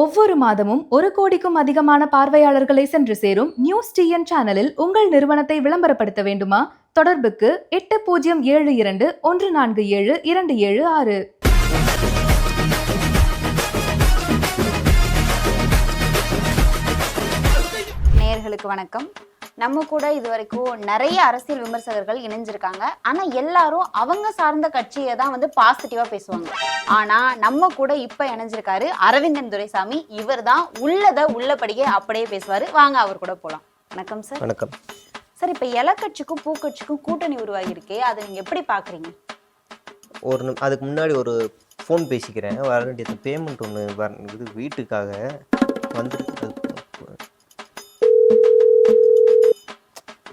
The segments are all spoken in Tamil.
ஒவ்வொரு மாதமும் ஒரு கோடிக்கும் அதிகமான பார்வையாளர்களை சென்று சேரும் நியூஸ் டிஎன் சேனலில் உங்கள் நிறுவனத்தை விளம்பரப்படுத்த வேண்டுமா? தொடர்புக்கு எட்டு பூஜ்ஜியம் ஏழு இரண்டு ஒன்று நான்கு ஏழு இரண்டு ஏழு ஆறு. நேயர்களுக்கு வணக்கம். நம்ம கூட இது வரைக்கும் நிறைய அரசியல் விமர்சகர்கள் இணைஞ்சிருக்காங்க. ஆனா எல்லாரும் அவங்க சார்ந்த கட்சியை தான் வந்து பாசிட்டிவா பேசுவாங்க. ஆனா நம்ம கூட இப்ப இணைஞ்சிருக்காரு அரவிந்தன் துரைசாமி. இவர் தான் உள்ளத உள்ளபடியே அப்படியே பேசுவாரு. வாங்க அவர் கூட போலாம். வணக்கம் சார் வணக்கம். சார் இப்ப இலக்கட்சிக்கும் பூக்கட்சிக்கும் கூட்டணி உருவாகி இருக்கே அதை நீங்க எப்படி பாக்குறீங்க? ஒரு அதுக்கு முன்னாடி ஒரு ஃபோன் பேசிக்கிறேன். வர வேண்டியது பேமெண்ட் ஒன்று வர இது வீட்டுக்காக வந்துருக்கு.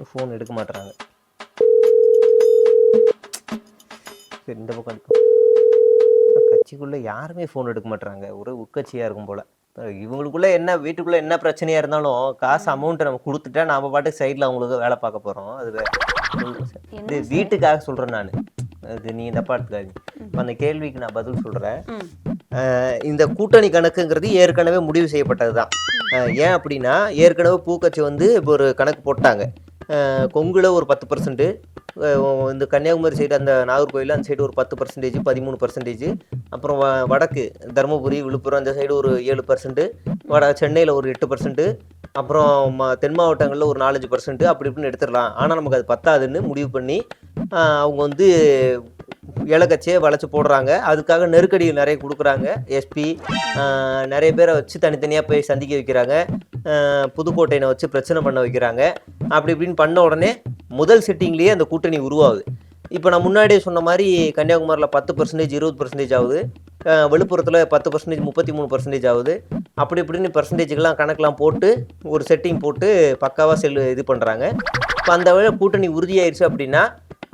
ஃபோன் எடுக்க மாட்றாங்க. சரி இந்த பக்கம் எடுப்போம். கட்சிக்குள்ள யாருமே ஃபோன் எடுக்க மாட்றாங்க. ஒரு உட்கட்சியாக இருக்கும் போல. இவங்களுக்குள்ள என்ன வீட்டுக்குள்ள என்ன பிரச்சனையா இருந்தாலும் காசு அமௌண்ட்டை நம்ம கொடுத்துட்டா நாம பாட்டுக்கு சைடில் அவங்களுக்கு வேலை பார்க்க போறோம். அது. இது வீட்டுக்காக சொல்றேன் நான். அது நீ தப்பா எடுத்துக்காதீங்க அந்த கேள்விக்கு நான் பதில். அஹ் இந்த கூட்டணி கணக்குங்கிறது ஏற்கனவே முடிவு செய்யப்பட்டது தான் ஏன் அப்படின்னா ஏற்கனவே பூக்கட்சி வந்து இப்போ ஒரு கணக்கு போட்டாங்க. கொங்குல ஒரு பத்து பர்சன்ட்டு இந்த கன்னியாகுமரி சைடு அந்த நாகர்கோயில் அந்த சைடு ஒரு பத்து பர்சன்டேஜ் பதிமூணு பர்சன்டேஜ் அப்புறம் வ- வடக்கு தருமபுரி விழுப்புரம் அந்த சைடு ஒரு ஏழு பர்சன்ட்டு வட சென்னையில் ஒரு எட்டு பர்சன்ட்டு அப்புறம் தென் மாவட்டங்களில் ஒரு நாலஞ்சு பர்சன்ட்டு அப்படி இப்படின்னு எடுத்துடலாம். ஆனால் நமக்கு அது பத்தாதுன்னு முடிவு பண்ணி அவங்க வந்து இலக்கச்சியை வளைச்சி போடுறாங்க. அதுக்காக நெருக்கடிகள் நிறைய கொடுக்குறாங்க. எஸ்பி நிறைய பேரை வச்சு தனித்தனியாக போய் சந்திக்க வைக்கிறாங்க. புதுக்கோட்டையினை வச்சு பிரச்சனை பண்ண வைக்கிறாங்க. அப்படி இப்படின்னு பண்ண உடனே முதல் செட்டிங்லேயே அந்த கூட்டணி உருவாகுது. இப்போ நான் முன்னாடியே சொன்ன மாதிரி கன்னியாகுமரியில் பத்து பர்சன்டேஜ் இருபது பர்சன்டேஜ் ஆகுது. விழுப்புரத்தில் பத்து பர்சன்டேஜ் முப்பத்தி மூணு பர்சன்டேஜ் ஆகுது. அப்படி இப்படின்னு பர்சன்டேஜுக்கெல்லாம் கணக்கெலாம் போட்டு ஒரு செட்டிங் போட்டு பக்காவாக செல் இது பண்ணுறாங்க இப்போ அந்த வேளை கூட்டணி உறுதியாயிருச்சு அப்படின்னா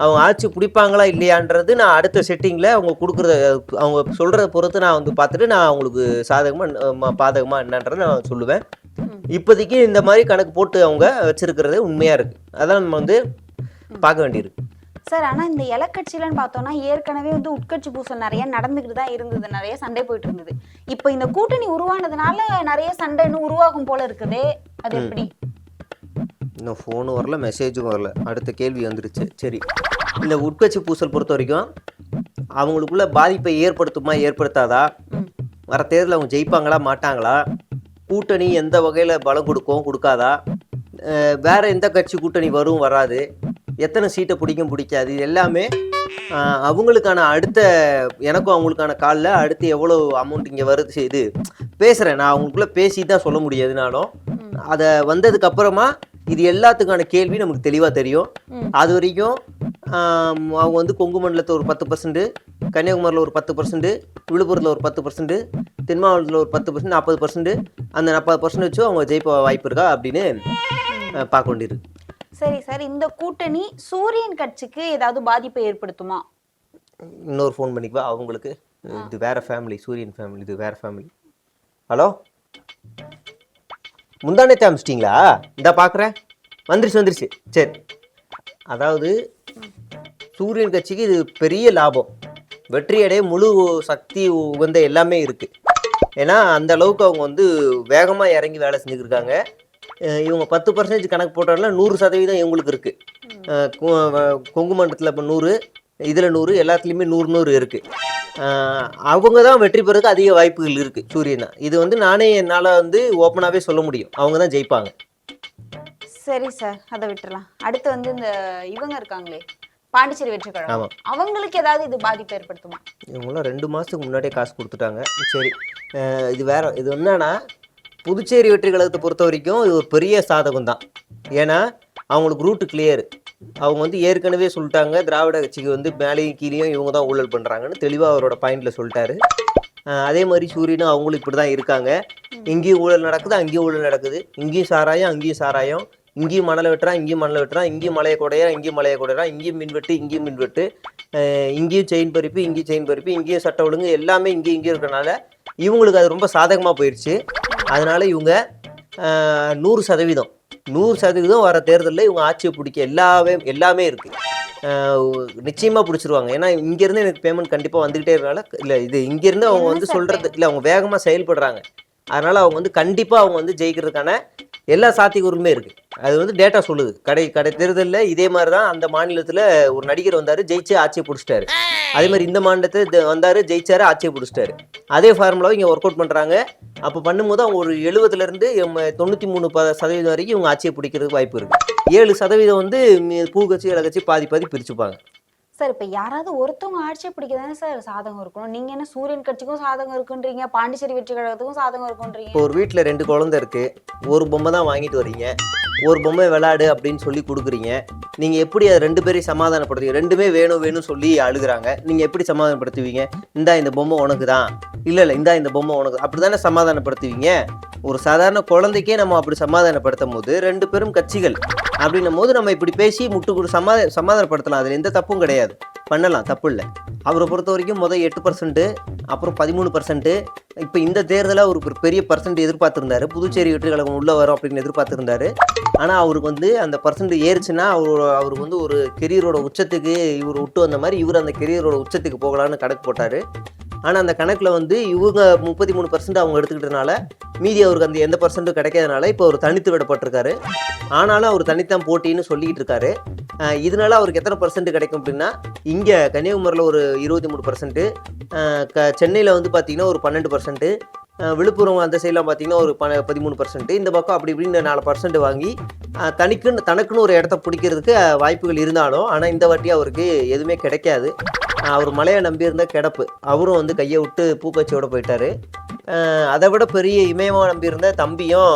அவங்க ஆட்சி பிடிப்பாங்களா இல்லையான்றது நான் அடுத்த செட்டிங்கில் அவங்க கொடுக்குறத அவங்க சொல்கிறத பொறுத்து நான் வந்து பார்த்துட்டு நான் அவங்களுக்கு சாதகமாக பாதகமாக என்னன்றதை நான் சொல்லுவேன். இப்போதைக்கு இந்த மாதிரி கணக்கு போட்டு அவங்க வச்சிருக்கிறது உண்மையாக இருக்குது அதான் நம்ம வந்து பார்க்க வேண்டியிருக்கு. சார் ஆனா இந்த இலக்கட்சியிலன்னு பார்த்தோம்னா ஏற்கனவே வந்து உட்கட்சி பூசல் நிறைய நடந்துகிட்டு தான் இருந்தது. நிறைய சண்டை போயிட்டு இருந்தது. இப்போ இந்த கூட்டணி உருவானதுனால நிறைய சண்டை இன்னும் உருவாகும் போல இருக்குதே. அது எப்படி? இன்னும் ஃபோனும் வரல மெசேஜும் வரல. அடுத்த கேள்வி வந்துருச்சு. சரி. இந்த உட்கட்சி பூசல் பொறுத்த வரைக்கும் அவங்களுக்குள்ள பாதிப்பை ஏற்படுத்துமா ஏற்படுத்தாதா. வர தேர்தலில் அவங்க ஜெயிப்பாங்களா மாட்டாங்களா? கூட்டணி எந்த வகையில் பலம் கொடுக்கும் கொடுக்காதா? வேற எந்த கட்சி கூட்டணி வரும் வராது. எத்தனை சீட்டை பிடிக்கும் பிடிக்காது. இது எல்லாமே அவங்களுக்கான அடுத்த எனக்கும் அவங்களுக்கான காலில் அடுத்து எவ்வளோ அமௌண்ட் இங்கே வருது இது பேசுகிறேன் நான் அவங்களுக்குள்ள பேசி தான் சொல்ல முடியாதுனாலும் அதை வந்ததுக்கு அப்புறமா இது எல்லாத்துக்கான கேள்வி நமக்கு தெளிவாக தெரியும். அது வரைக்கும் அவங்க வந்து கொங்கு மண்டலத்தில் ஒரு பத்து பர்சன்ட் கன்னியாகுமரியில் ஒரு பத்து பர்சன்ட் விழுப்புரத்தில் ஒரு பத்து பர்சன்ட் தென் மாவட்டத்தில் ஒரு பத்து பர்சன்ட் நாற்பது பர்சன்ட் அந்த நாற்பது பர்சன்ட் வச்சு அவங்க ஜெயிப்ப வாய்ப்பு இருக்கா அப்படின்னு பார்க்க வேண்டியிருக்கு சரி சார் இந்த கூட்டணி சூரியன் கட்சிக்கு ஏதாவது பாதிப்பை ஏற்படுத்துமா? இன்னொரு ஃபோன் பண்ணிக்குவா அவங்களுக்கு. இது வேற ஃபேமிலி சூரியன் ஃபேமிலி இது வேற ஃபேமிலி ஹலோ முந்தானே அமிச்சிட்டிங்களா இந்தா பார்க்குறேன் வந்துருச்சு வந்துருச்சு. சரி. அதாவது சூரியன் கட்சிக்கு இது பெரிய லாபம். வெற்றியடைய முழு சக்தி உகந்த எல்லாமே இருக்கு. ஏன்னா அந்த அளவுக்கு அவங்க வந்து வேகமாக இறங்கி வேலை செஞ்சுக்கிருக்காங்க. இவங்க பத்து பர்சன்டேஜ் கணக்கு போட்டாலும் நூறு சதவீதம் இவங்களுக்கு இருக்குது கொங்கு மண்டலத்தில் இப்போ நூறு இதில் நூறு எல்லாத்துலேயுமே நூறு நூறு இருக்குது அவங்க தான் வெற்றி பெறதுக்கு அதிக வாய்ப்புகள் இருக்குது சூரியனா. தான் இது வந்து நானே என்னால் வந்து ஓப்பனாகவே சொல்ல முடியும். அவங்க தான் ஜெயிப்பாங்க. சரி சார் அதை விட்டுறலாம். அடுத்து வந்து இந்த இவங்க இருக்காங்களே. பாண்டிச்சேரி வெற்றி கழகம். அவங்களுக்கு ஏதாவது இது பாதிப்பு ஏற்படுத்துமா? இவங்களாம் ரெண்டு மாதத்துக்கு முன்னாடியே காசு கொடுத்துட்டாங்க. சரி. இது வேற இது என்னன்னா புதுச்சேரி வெற்றி கழகத்தை பொறுத்த வரைக்கும் இது ஒரு பெரிய சாதகம் தான். ஏன்னா அவங்களுக்கு ரூட்டு கிளியர் அவங்க வந்து ஏற்கனவே சொல்லிட்டாங்க திராவிட கட்சிக்கு வந்து மேலேயும் கீழேயும் இவங்க தான் ஊழல் பண்ணுறாங்கன்னு தெளிவாக அவரோட பாயிண்டில் சொல்லிட்டாரு. அதே மாதிரி சூரியனும் அவங்களும் இப்படி தான் இருக்காங்க இங்கேயும் ஊழல் நடக்குது அங்கேயும் ஊழல் நடக்குது. இங்கேயும் சாராயம் அங்கேயும் சாராயம். இங்கேயும் மணலை வெட்டுறான் இங்கேயும் மணலை வெட்டுறான் இங்கேயும் மலையை குடையிறான் இங்கேயும் மலையை குடையிறான் இங்கேயும் மின்வெட்டு இங்கேயும் மின்வெட்டு இங்கேயும் செயின் பறிப்பு இங்கேயும் செயின் பறிப்பு இங்கேயும் சட்ட ஒழுங்கு எல்லாமே இங்கேயும் இங்கேயும் இருக்கனால இவங்களுக்கு அது ரொம்ப சாதகமாக போயிடுச்சு அதனால இவங்க நூறு சதவீதம் நூறு சதவீதம் வர தேர்தலில் இவங்க ஆட்சியை பிடிக்க எல்லாமே எல்லாமே இருக்கு. அஹ், நிச்சயமா பிடிச்சிருவாங்க. ஏன்னா இங்கேருந்து எனக்கு பேமெண்ட் கண்டிப்பாக வந்துகிட்டே இருக்கனால இல்லை இது இங்கேருந்து அவங்க வந்து சொல்றது இல்லை அவங்க வேகமாக செயல்படுறாங்க. அதனால அவங்க வந்து கண்டிப்பா அவங்க வந்து ஜெயிக்கிறதுக்கான எல்லா சாத்தியக்கூறுமே இருக்கு. அது வந்து டேட்டா சொல்லுது. கடை கடை தேர்தலில் இதே மாதிரி தான் அந்த மாநிலத்தில் ஒரு நடிகர் வந்தார் ஜெயிச்சு ஆட்சியை பிடிச்சிட்டாரு. அதே மாதிரி இந்த மாநிலத்தில் வந்தார் ஜெயிச்சாரு ஆட்சியை பிடிச்சிட்டாரு. அதே ஃபார்முலாவை இங்கே ஒர்க் அவுட் பண்ணுறாங்க அப்போ பண்ணும்போது அவங்க ஒரு எழுபதுலேருந்து தொண்ணூற்றி மூணு ப சதவீதம் வரைக்கும் இவங்க ஆட்சியை பிடிக்கிறதுக்கு வாய்ப்பு இருக்குது ஏழு சதவீதம் வந்து பூ கட்சி இலை கட்சி பாதி பாதி பிரிச்சுப்பாங்க. சார் இப்ப யாராவது ஒருத்தவங்க ஆட்சியை பிடிக்க தானே சார் சாதகம் இருக்கணும்? நீங்க என்ன சூரியன் கட்சிக்கும் சாதகம் இருக்குன்றீங்க? பாண்டிச்சேரி வெற்றி கழகத்துக்கும் சாதகம் இருக்குன்றீங்க? இப்போ ஒரு வீட்டில் ரெண்டு குழந்தை இருக்கு. ஒரு பொம்மை தான் வாங்கிட்டு வர்றீங்க ஒரு பொம்மை விளாடு அப்படின்னு சொல்லி கொடுக்குறீங்க. நீங்க எப்படி அதை ரெண்டு பேரையும் சமாதானப்படுத்துவீங்க? ரெண்டுமே வேணும் வேணும் சொல்லி அழுகுறாங்க. நீங்க எப்படி சமாதானப்படுத்துவீங்க? இந்தா இந்த பொம்மை உனக்கு தான் இல்ல இல்ல இந்தா இந்த பொம்மை உனக்கு. அப்படிதானே சமாதானப்படுத்துவீங்க? ஒரு சாதாரண குழந்தைக்கே நம்ம அப்படி சமாதானப்படுத்தும் போது ரெண்டு பேரும் கட்சிகள். அப்படின்னும் போது நம்ம இப்படி பேசி முட்டு சமாத சமாதானப்படுத்தலாம். அதில் எந்த தப்பும் கிடையாது. பண்ணலாம் தப்பு இல்லை அவரை பொறுத்த வரைக்கும் முதல் எட்டு பர்சன்ட்டு அப்புறம் பதிமூணு பர்சன்ட்டு இப்போ இந்த தேர்தலில் அவருக்கு ஒரு பெரிய பர்சன்ட் எதிர்பார்த்துருந்தாரு. புதுச்சேரி வெற்றி கழகம் உள்ளே வரும் அப்படின்னு எதிர்பார்த்துருந்தாரு. ஆனால் அவருக்கு வந்து அந்த பர்சன்ட் ஏறுச்சுன்னா அவர் அவருக்கு வந்து ஒரு கெரியரோட உச்சத்துக்கு இவர் விட்டு வந்த மாதிரி இவர் அந்த கெரியரோட உச்சத்துக்கு போகலான்னு கணக்கு போட்டார். ஆனால் அந்த கணக்கில் வந்து இவங்க முப்பத்தி மூணு பர்சன்ட் அவங்க எடுத்துக்கிட்டதுனால மீதி அவருக்கு அந்த எந்த பர்சன்ட்டும் கிடைக்காதனால இப்போ அவர் தனித்து விடப்பட்டிருக்காரு. ஆனாலும் அவர் தனித்தான் போட்டின்னு சொல்லிக்கிட்டு இருக்காரு. இதனால அவருக்கு எத்தனை பர்சன்ட் கிடைக்கும் அப்படின்னா இங்கே கன்னியாகுமரியில் ஒரு இருபத்தி மூணு பர்சன்ட்டு க சென்னையில் வந்து பார்த்தீங்கன்னா ஒரு பன்னெண்டு பர்சன்ட்டு விழுப்புரம் அந்த சைட்லாம் பார்த்தீங்கன்னா ஒரு ப பதிமூணு பர்சன்ட்டு இந்த பக்கம் அப்படி இப்படின்னு நாலு பர்சன்ட் வாங்கி தனிக்குன்னு தனக்குன்னு ஒரு இடத்த பிடிக்கிறதுக்கு வாய்ப்புகள் இருந்தாலும் ஆனால் இந்த வாட்டி அவருக்கு எதுவுமே கிடைக்காது. அவர் மலையை நம்பியிருந்த கிடப்பு. அவரும் வந்து கையை விட்டு பூக்கச்சியோட போயிட்டாரு. அதை விட பெரிய இமயமாக நம்பியிருந்த தம்பியும்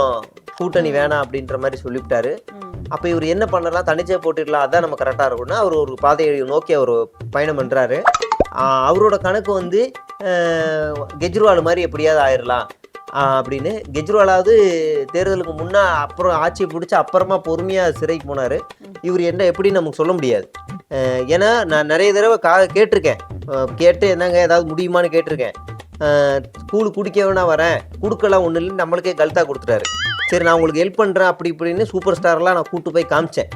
கூட்டணி வேணாம் அப்படின்ற மாதிரி சொல்லிவிட்டாரு. அப்போ இவர் என்ன பண்ணலாம்? தனிச்சே போட்டுடலாம். அதான் நம்ம கரெக்டாக இருக்கும்னா அவர் ஒரு பாதையை நோக்கி அவர் பயணம் பண்ணுறாரு அவரோட கணக்கு வந்து கெஜ்ரிவால் மாதிரி எப்படியாவது ஆயிடலாம் அப்படின்னு. கெஜ்ரிவாலாவது தேர்தலுக்கு முன்னா அப்புறம் ஆட்சியை பிடிச்சி அப்புறமா கூர்மையாக சிறைக்கு போனார். இவர் என்ன எப்படின்னு நமக்கு சொல்ல முடியாது. ஏன்னா நான் நிறைய தடவை கா கேட்டிருக்கேன். கேட்டு என்னங்க ஏதாவது முடியுமான்னு கேட்டிருக்கேன். ஸ்கூலு குடிக்க வேணா வரேன். கொடுக்கலாம் ஒன்றும் இல்லை நம்மளுக்கே கல்தா கொடுத்துட்டாரு. சரி நான் உங்களுக்கு ஹெல்ப் பண்ணுறேன் அப்படி இப்படின்னு சூப்பர் ஸ்டார்லாம் நான் கூட்டு போய் காமிச்சேன்.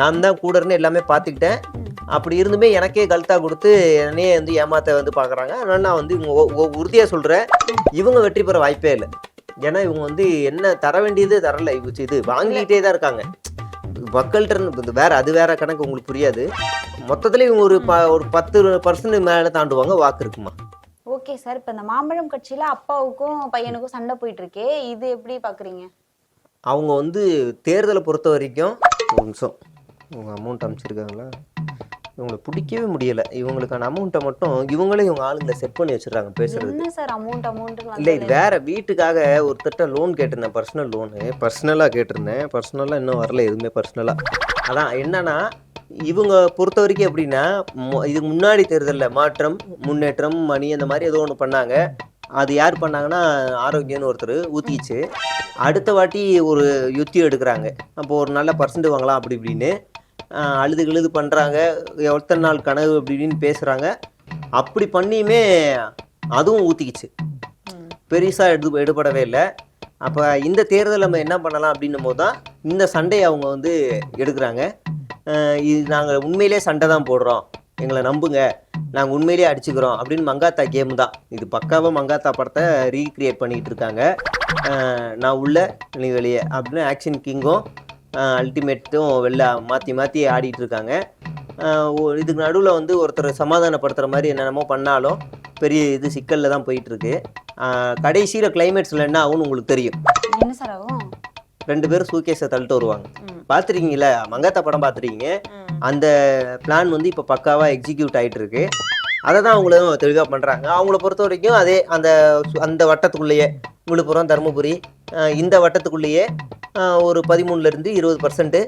நான் தான் கூட இருந்து எல்லாமே பார்த்துக்கிட்டேன். அப்படி இருந்துமே எனக்கே கல்தா கொடுத்து என்னையே வந்து ஏமாத்த வந்து பார்க்குறாங்க. அதனால் நான் வந்து இவங்க உறுதியாக சொல்கிறேன் இவங்க வெற்றி பெற வாய்ப்பே இல்லை. ஏன்னா இவங்க வந்து என்ன தர வேண்டியது தரல. இது வாங்கிக்கிட்டே தான் இருக்காங்க. மக்கள்கிட்ட வேற அது வேற கணக்கு உங்களுக்கு புரியாது. மொத்தத்துல இவங்க ஒரு ப ஒரு பத்து பர்சன்ட் மேலே தாண்டுவாங்க வாக்கு இருக்குமா? ஓகே சார் இப்ப இந்த மாம்பழம் கட்சியில அப்பாவுக்கும் பையனுக்கும் சண்டை போயிட்டு இருக்கே இது எப்படி பாக்குறீங்க? அவங்க வந்து தேர்தலை பொறுத்த வரைக்கும் ஒரு நிமிஷம். உங்க அமௌண்ட் அமைச்சிருக்காங்களா? இவங்களை பிடிக்கவே முடியல. இவங்களுக்கான அமௌண்ட்டை மட்டும் இவங்களே இவங்க ஆளுங்களை செட் பண்ணி வச்சிடுறாங்க பேசுறது. என்ன சார் அமௌண்ட் அமௌண்ட் இல்லை இது வேற வீட்டுக்காக ஒருத்தட்ட லோன் கேட்டிருந்தேன் பர்சனல் லோனு பர்சனலாக கேட்டிருந்தேன். பர்சனலாக இன்னும் வரல எதுவுமே பர்சனலாக அதான் என்னன்னா இவங்க பொறுத்த வரைக்கும் எப்படின்னா இதுக்கு முன்னாடி தேர்தலில் மாற்றம் முன்னேற்றம் மணி அந்த மாதிரி ஏதோ ஒன்று பண்ணாங்க. அது யார் பண்ணாங்கன்னா ஆரோக்கியம்னு ஒருத்தர் ஊத்திச்சு. அடுத்த வாட்டி ஒரு யுத்தி எடுக்கிறாங்க. அப்போ ஒரு நல்ல பர்சன்ட் வாங்கலாம் அப்படி இப்படின்னு. அழுது கழுது பண்ணுறாங்க எத்தனை நாள் கனவு அப்படி இப்படின்னு பேசுகிறாங்க அப்படி பண்ணியுமே அதுவும் ஊற்றிக்கிச்சு பெருசாக எடு எடுபடவே இல்லை. அப்போ இந்த தேர்தல் நம்ம என்ன பண்ணலாம் அப்படின்னும் போது தான் இந்த சண்டையை அவங்க வந்து எடுக்கிறாங்க. இது நாங்கள் உண்மையிலே சண்டை தான் போடுறோம். எங்களை நம்புங்க. நாங்கள் உண்மையிலேயே அடிச்சுக்கிறோம் அப்படின்னு மங்காத்தா கேம் தான். இது பக்காவாக மங்காத்தா படத்தை ரீக்ரியேட் பண்ணிக்கிட்டு இருக்காங்க. நான் உள்ள நீ வெளியே அப்படின்னு ஆக்ஷன் கிங்கும் அல்டிமேட்டும் வெளில மாற்றி மாற்றி ஆடிட்டு இருக்காங்க இதுக்கு நடுவில் வந்து ஒருத்தர் சமாதானப்படுத்துகிற மாதிரி என்னென்னமோ பண்ணாலும் பெரிய இது சிக்கலில் தான் போயிட்டுருக்கு. கடைசியில் கிளைமேட்ஸில் என்ன ஆகும்னு உங்களுக்கு தெரியும். என்ன சார் ஆகும்? ரெண்டு பேரும் சூக்கேஸை தள்ளிட்டு வருவாங்க. பார்த்துருக்கீங்களா மங்காத்தா படம் பார்த்துருக்கீங்க அந்த பிளான் வந்து இப்போ பக்காவாக எக்ஸிக்யூட் ஆயிட்டு இருக்கு அதை தான் அவங்களும் தெளிவாக பண்ணுறாங்க அவங்கள பொறுத்த வரைக்கும் அதே அந்த அந்த வட்டத்துக்குள்ளேயே விழுப்புரம் தருமபுரி இந்த வட்டத்துக்குள்ளேயே ஒரு பதிமூணுலேருந்து இருபது பர்சன்ட்டு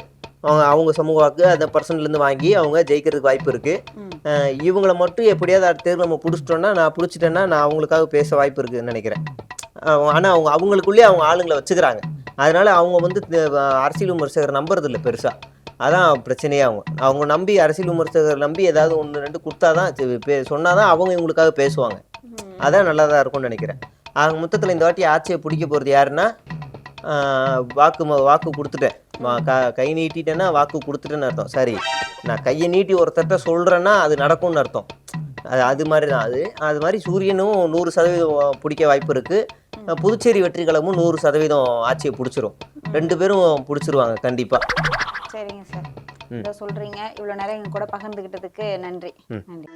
அவங்க அவங்க சமூக வாக்கு அந்த பர்சன்ட்லேருந்து வாங்கி அவங்க ஜெயிக்கிறதுக்கு வாய்ப்பு இருக்குது. இவங்களை மட்டும் எப்படியாவது அடுத்த தேர்வு நம்ம பிடிச்சிட்டோன்னா நான் பிடிச்சிட்டேன்னா நான் அவங்களுக்காக பேச வாய்ப்பு இருக்குதுன்னு நினைக்கிறேன். ஆனால் அவங்க அவங்களுக்குள்ளேயே அவங்க ஆளுங்களை வச்சுக்கிறாங்க. அதனால அவங்க வந்து அரசியல் விமர்சகர் நம்புறது இல்லை பெருசாக அதான் பிரச்சனையே அவங்க. அவங்க நம்பி அரசியல் விமர்சகர் நம்பி ஏதாவது ஒன்று ரெண்டு கொடுத்தாதான் சொன்னால் தான் அவங்க இவங்களுக்காக பேசுவாங்க. அதான் நல்லதாக இருக்கும்னு நினைக்கிறேன். ஆக மொத்தத்தில் இந்த வாட்டி ஆட்சியை பிடிக்க போகிறது யாருன்னா வாக்கு வாக்கு கொடுத்துட்டேன். க- கை நீட்டிட்டேன்னா வாக்கு கொடுத்துட்டேன்னு அர்த்தம். சரி நான் கையை நீட்டி ஒருத்தர்கிட்ட சொல்கிறேன்னா அது நடக்கும்னு அர்த்தம். அது அது மாதிரி தான். அது அது மாதிரி சூரியனும் நூறு சதவீதம் பிடிக்க வாய்ப்பு இருக்குது புதுச்சேரி வெற்றி கழகமும் நூறு சதவீதம் ஆட்சியை பிடிச்சிரும். ரெண்டு பேரும் பிடிச்சிருவாங்க கண்டிப்பா. சரிங்க சார். இதை சொல்றீங்க. இவ்வளவு நேரம் எங்க கூட பகிர்ந்துகிட்டதுக்கு நன்றி. நன்றி.